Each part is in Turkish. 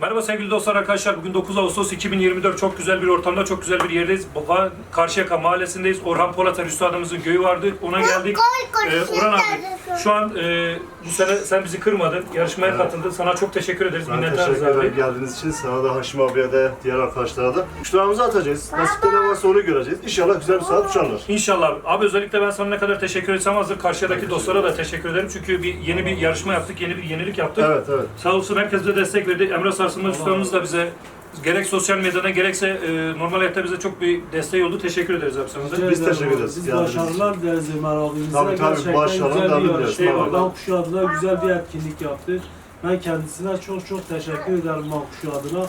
Merhaba sevgili dostlar arkadaşlar. Bugün 9 Ağustos 2024 çok güzel bir ortamda, çok güzel bir yerdeyiz. Baba Karşıyaka mahallesindeyiz. Orhan Polat Üstadımızın köyü vardı. Ona geldik. Ee, Orhan abi şu an e, bu sene sen bizi kırmadın. Yarışmaya katıldın. Sana çok teşekkür ederiz. Ben Minnettarız teşekkür ederim abi. geldiğiniz için. Sana da Haşim abiye de diğer arkadaşlara da. Kuşlarımızı atacağız. Nasipte ne varsa onu göreceğiz. İnşallah güzel bir saat uçarlar. İnşallah. Abi özellikle ben sana ne kadar teşekkür etsem azdır. Karşıdaki dostlara da teşekkür ederim. Çünkü bir yeni bir yarışma yaptık. Yeni bir yenilik yaptık. Evet evet. Sağ olsun herkes de destek verdi. Emre Sarsılma ustamız da bize gerek sosyal medyadan gerekse e, normal hayatta bize çok bir desteği oldu. Teşekkür ederiz abi sana da. Biz teşekkür ederiz. Biz Geldiğiniz başarılar dileriz Ömer abimize. Tabii, tabii, Gerçekten başarılar güzel devam bir ederiz. yarışma. Eyvallah. Adına güzel bir etkinlik yaptı. Ben kendisine çok çok teşekkür ederim Mankuşu adına.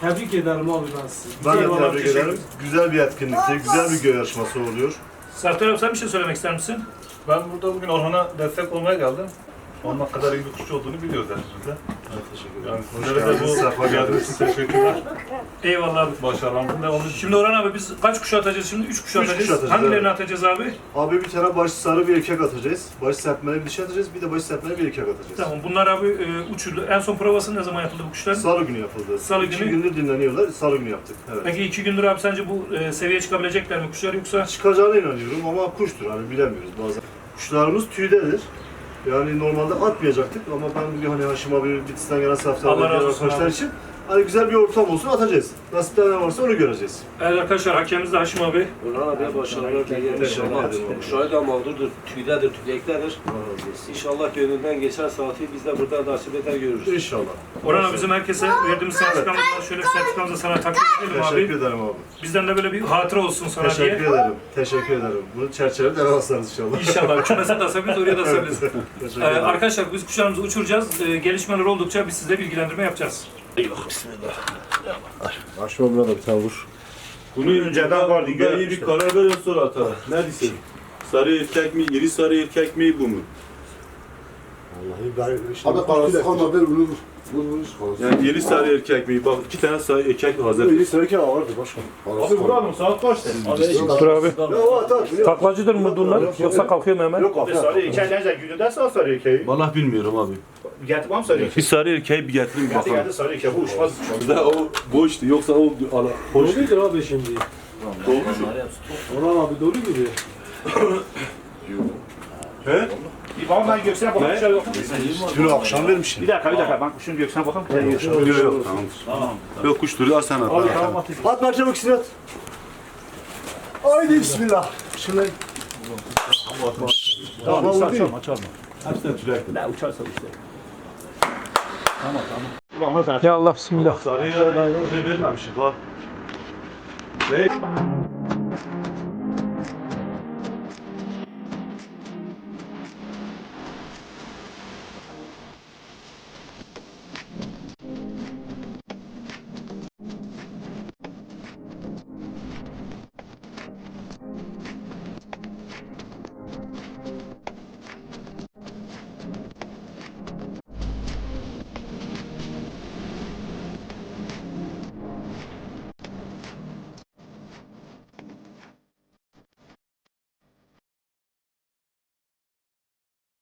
Tebrik ederim abi ben sizi. Ben de Eyvallah, tebrik teşekkür ederim. Güzel bir etkinlikti. Güzel bir göğe yarışması oluyor. Sertar abi sen bir şey söylemek ister misin? Ben burada bugün Orhan'a destek olmaya geldim. Onun ne kadar iyi bir kuşçu olduğunu biliyoruz de. Evet, teşekkür Yani ederim. sizlere de bu Sefa geldiğiniz için teşekkürler. Eyvallah abi. Başarılarınızın devamı. Şimdi Orhan abi biz kaç kuş atacağız şimdi? Üç kuş Üç atacağız. kuş atacağız, Hangilerini evet. atacağız abi? Abi bir tane baş sarı bir erkek atacağız. Baş serpmeli bir dişi atacağız. Bir de baş serpmeli bir erkek atacağız. Tamam bunlar abi e, uçurdu. En son provası ne zaman yapıldı bu kuşların? Salı günü yapıldı. Salı İki günü. gündür dinleniyorlar. Salı günü yaptık. Evet. Peki iki gündür abi sence bu e, seviyeye çıkabilecekler mi kuşlar yoksa? Çıkacağına inanıyorum ama kuştur hani bilemiyoruz bazen. Kuşlarımız tüydedir. Yani normalde atmayacaktık ama ben bugün hani Haşim abi Bitlis'ten gelen safta Allah razı olsun arkadaşlar için hani güzel bir ortam olsun atacağız. Nasipte ne varsa onu göreceğiz. Evet arkadaşlar hakemimiz de Haşim abi. Orhan abiye başarılar Teşekkür inşallah. abi. Kuşları da mağdurdur, tüydedir, olsun. İnşallah gönlünden geçen saati biz de burada nasip eder görürüz. İnşallah. Orhan abi bizim herkese verdiğimiz sertifikamız var. Şöyle bir sertifikamızı sana takdim edelim Teşekkür abi. ederim abi. Bizden de böyle bir hatıra olsun sana Teşekkür diye. ederim. Teşekkür ederim. Bunu çerçevede eve asarız inşallah. İnşallah. Kümese de asabiliriz, oraya da asabiliriz. Teşekkür Ee, ederim. arkadaşlar biz kuşlarımızı uçuracağız. Ee, gelişmeler oldukça biz size bilgilendirme yapacağız. Haşim abime de bir tane vur. Bunu önceden vardı. Burada iyi bir karar verin sonra atar. Ne diyorsun? Sarı erkek mi, iri sarı erkek mi bu mu? Vallahi ben işte Abi parası kalma ver bunu vur vur vur. Yani iri sarı erkek mi? Bak iki tane sarı erkek hazır. iyi söyleke vardı başkan. Parası kalma. saat kaçtı? Dur abi. Taklacıdır mı bunlar? Yoksa kalkıyor mu hemen? Yok abi. Sarı erkeklerce gününden sonra sarı erkeği. Vallahi bilmiyorum abi. Getirmem sarı erkeği. Bir sarı erkeği bir getirin bakalım. Geldi sarı erkeği bu uçmaz. Bir de o boştu yoksa o ala hoş. Doğrudur abi şimdi. Doğru. Orhan abi doğru gidiyor. He? Bir bana ben göksene bakayım. Ne? Şöyle. Dün akşam vermişsin. Bir dakika bir dakika ben kuşun göksene bakayım. Yok yok tamam. Yok kuş al sen at. Abi tamam at. At parça ikisini at. Haydi bismillah. Şunu Tamam, Tamam tamam, açalım açalım. Hepsine tülek. Ne uçarsa işte. Tamam tamam. Ulan. Ya Allah bismillah. Sarıya da vermemişim bak. Ne?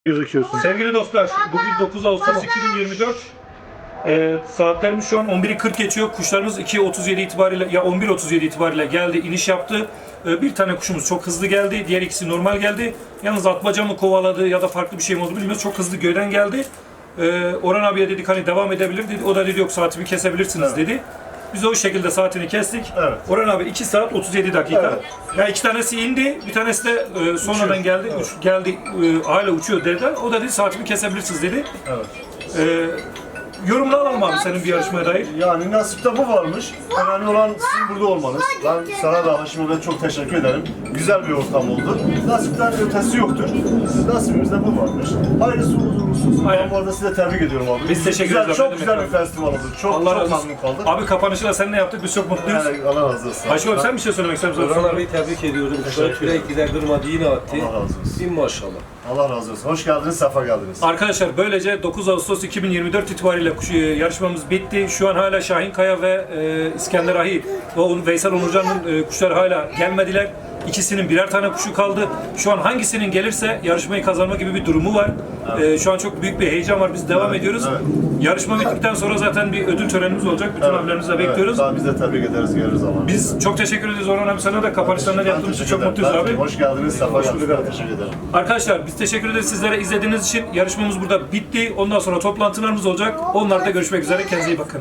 Gözüküyorsun. Sevgili dostlar, bugün 9 Ağustos 2024. Ee, saatlerimiz şu an 11'i 40 geçiyor. Kuşlarımız 2.37 itibariyle ya 11.37 itibariyle geldi, iniş yaptı. Ee, bir tane kuşumuz çok hızlı geldi, diğer ikisi normal geldi. Yalnız atmaca mı kovaladı ya da farklı bir şey mi oldu bilmiyoruz. Çok hızlı göyden geldi. Ee, Orhan abiye dedik hani devam edebilir dedi. O da dedi yok saatimi kesebilirsiniz dedi. Biz o şekilde saatini kestik. Evet. Orhan abi 2 saat 37 dakika. Evet. Ya iki tanesi indi, bir tanesi de e, sonradan geldi. Uç- geldi e, hala uçuyor dediler. O da dedi saatimi kesebilirsiniz dedi. Evet. E, yorumunu alalım abi senin bir yarışmaya dair. Yani nasipte bu varmış. Önemli olan sizin burada olmanız. Ben sana da Haşim'e çok teşekkür ederim. Güzel bir ortam oldu. Nasipten ötesi yoktur. Nasibimizde bu varmış. Hayırlısı uğurlu olsun. Aynen. Ben bu arada size tebrik ediyorum abi. Biz teşekkür güzel, ederiz. Çok güzel bir festival oldu. Çok, Allah çok razı olsun. memnun kaldık. Abi kapanışı da seninle yaptık. Biz çok mutluyuz. Yani Allah razı olsun. Haşim abi sen bir şey söylemek ister misin? Orhan abiyi tebrik ediyorum. Kuşları tüyektiler durmadı yine attı. Allah razı olsun. Bin maşallah. Allah razı olsun. Hoş geldiniz, sefa geldiniz. Arkadaşlar böylece 9 Ağustos 2024 itibariyle e, yarışmamız bitti. Şu an hala Şahin Kaya ve e, İskender Ahi ve Veysel Onurcan'ın e, kuşları hala gelmediler. İkisinin birer tane kuşu kaldı. Şu an hangisinin gelirse yarışmayı kazanma gibi bir durumu var. Ee, şu an çok büyük bir heyecan var. Biz devam Evet, ediyoruz. evet. Yarışma bittikten sonra zaten bir ödül törenimiz olacak. Bütün abilerimizi de bekliyoruz. Daha biz de tebrik ederiz geliriz ama. Biz çok teşekkür ederiz Orhan abi sana da kapanışlarından Ben yaptığımız için çok mutluyuz abi. Hoş geldiniz. Sefa geldiniz. Teşekkür ederim. Arkadaşlar biz teşekkür ederiz sizlere izlediğiniz için. Yarışmamız burada bitti. Ondan sonra toplantılarımız olacak. Onlarda görüşmek üzere. Kendinize iyi bakın.